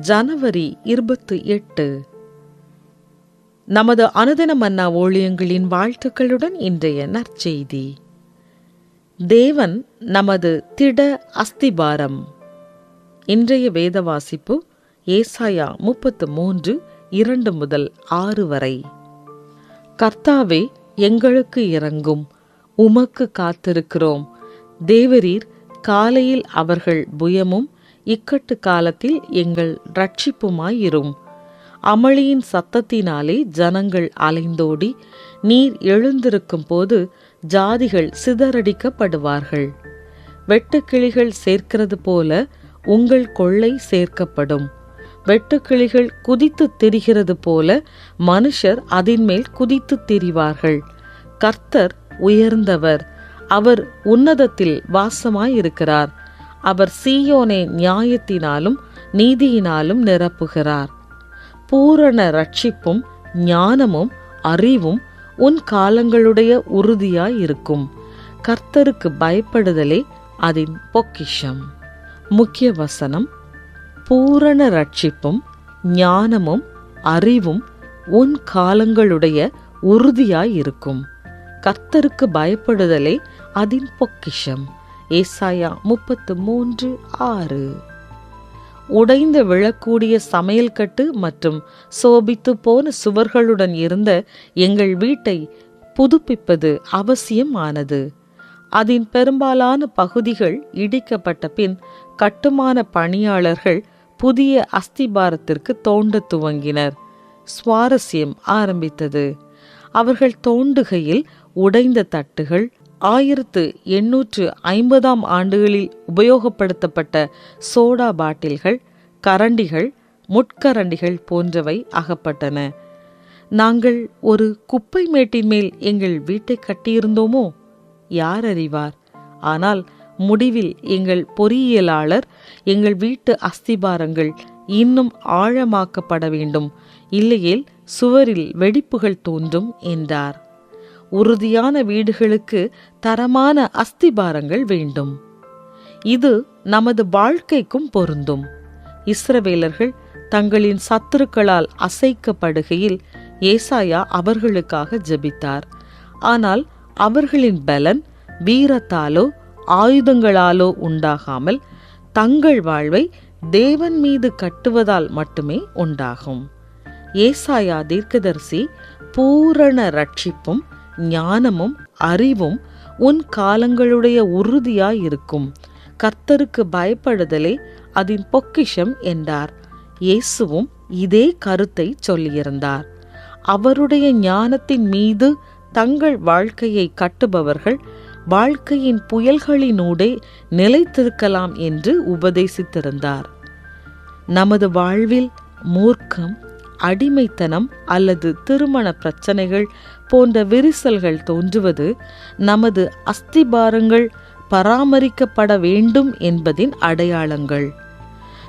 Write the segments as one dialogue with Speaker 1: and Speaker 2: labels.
Speaker 1: ஜனவரி இருபத்தி எட்டு. நமது அனுதின மன்னா ஊழியங்களின் வாழ்த்துக்களுடன் இன்றைய நற்செய்தி. தேவன் நமது திட அஸ்திபாரம். இன்றைய வேத வாசிப்பு ஏசாயா முப்பத்து மூன்று இரண்டு முதல் ஆறு வரை. கர்த்தாவே எங்களுக்கு இறங்கும். உமக்கு காத்திருக்கிறோம். தேவரீர் காலையில் அவர்கள் புயமும் இக்கட்டு காலத்தில் எங்கள் ரட்சிப்புமாயிரும் அமளியின் சத்தத்தினாலே ஜனங்கள் அலைந்தோடி நீர் எழுந்திருக்கும் போது ஜாதிகள் சிதறடிக்கப்படுவார்கள். வெட்டுக்கிளிகள் சேர்க்கிறது போல உங்கள் கொள்ளை சேர்க்கப்படும். வெட்டுக்கிளிகள் குதித்து திரிகிறது போல மனுஷர் அதின்மேல் குதித்து திரிவார்கள். கர்த்தர் உயர்ந்தவர் அவர் உன்னதத்தில் வாசமாயிருக்கிறார். அவர் சீயோனை நியாயத்தினாலும் நீதியினாலும் நிரப்புகிறார். பூரண ரட்சிப்பும் ஞானமும் அறிவும் உன் காலங்களுடைய உறுதியாயிருக்கும் கர்த்தருக்கு பயப்படுதலே அதன் பொக்கிஷம். முக்கிய வசனம் பூரண ரட்சிப்பும் ஞானமும் அறிவும் உன் காலங்களுடைய உறுதியாயிருக்கும் கர்த்தருக்கு பயப்படுதலே அதன் பொக்கிஷம். ஏசாயா முப்பத்து மூன்று ஆறு. உடைந்து விழக்கூடிய சமையல் கட்டு மற்றும் சோபித்து போன சுவர்களுடன் இருந்த எங்கள் வீட்டை புதுப்பிப்பது அவசியமானது. அதன் பெரும்பாலான பகுதிகள் இடிக்கப்பட்ட பின் கட்டுமான பணியாளர்கள் புதிய அஸ்திபாரத்திற்கு தோண்ட துவங்கினர். சுவாரஸ்யம் ஆரம்பித்தது. அவர்கள் தோண்டுகையில் உடைந்த தட்டுகள் ஆயிரத்து எண்ணூற்று ஐம்பதாம் ஆண்டுகளில் உபயோகப்படுத்தப்பட்ட சோடா பாட்டில்கள் கரண்டிகள் முட்கரண்டிகள் போன்றவை அகப்பட்டன. நாங்கள் ஒரு குப்பை மேட்டின் மேல் எங்கள் வீட்டை கட்டியிருந்தோமோ? யார் அறிவார்? ஆனால் முடிவில் எங்கள் பொறியியலாளர் எங்கள் வீட்டு அஸ்திபாரங்கள் இன்னும் ஆழமாக்கப்பட வேண்டும். இல்லையேல் சுவரில் வெடிப்புகள் தோன்றும் என்றார். உறுதியான வீடுகளுக்கு தரமான அஸ்திபாரங்கள் வேண்டும். இது நமது வாழ்க்கைக்கும் பொருந்தும். இஸ்ரவேலர்கள் தங்களின் சத்துருக்களால் அசைக்கப்படுகையில் ஏசாயா அவர்களுக்காக ஜெபித்தார். ஆனால் அவர்களின் பலன் வீரத்தாலோ ஆயுதங்களாலோ உண்டாகாமல் தங்கள் வாழ்வை தேவன் மீது கட்டுவதால் மட்டுமே உண்டாகும். ஏசாயா தீர்க்கதரிசி பூரண ரட்சிப்பும் ஞானமும் அறிவும் உன் காலங்களுடைய உறுதியாயிருக்கும் கர்த்தருக்கு பயப்படுதலே அதன் பொக்கிஷம் என்றார். இயேசுவும் இதே கருத்தை சொல்லியிருந்தார். அவருடைய ஞானத்தின் மீது தங்கள் வாழ்க்கையை கட்டுபவர்கள் வாழ்க்கையின் புயல்களினூடே நிலைத்திருக்கலாம் என்று உபதேசித்திருந்தார். நமது வாழ்வில் மூர்க்கம் அடிமைத்தனம் அல்லது திருமண பிரச்சனைகள் போன்ற விரிசல்கள் தோன்றுவது நமது அஸ்திபாரங்கள் பராமரிக்கப்பட வேண்டும் என்பதின் அடையாளங்கள்.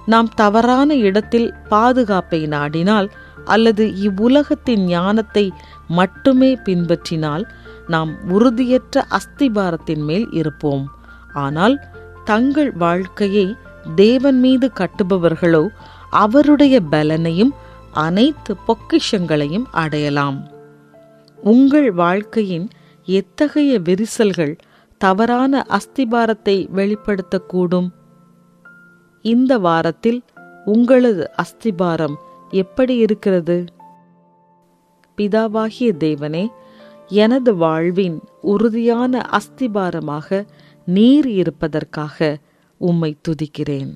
Speaker 1: நாம் தவறான இடத்தில் பாதுகாப்பை நாடினால் அல்லது இவ்வுலகத்தின் ஞானத்தை மட்டுமே பின்பற்றினால் நாம் உறுதியற்ற அஸ்திபாரத்தின் மேல் இருப்போம். ஆனால் தங்கள் வாழ்க்கையை தேவன் மீது கட்டுபவர்களோ அவருடைய பலனையும் அனைத்து பொக்கிஷங்களையும் அடையலாம். உங்கள் வாழ்க்கையின் எத்தகைய விரிசல்கள் தவறான அஸ்திபாரத்தை வெளிப்படுத்தக்கூடும்? இந்த வாரத்தில் உங்களது அஸ்திபாரம் எப்படி இருக்கிறது? பிதாவாகிய தேவனே எனது வாழ்வின் உறுதியான அஸ்திபாரமாக நீர் இருப்பதற்காக உம்மை துதிக்கிறேன்.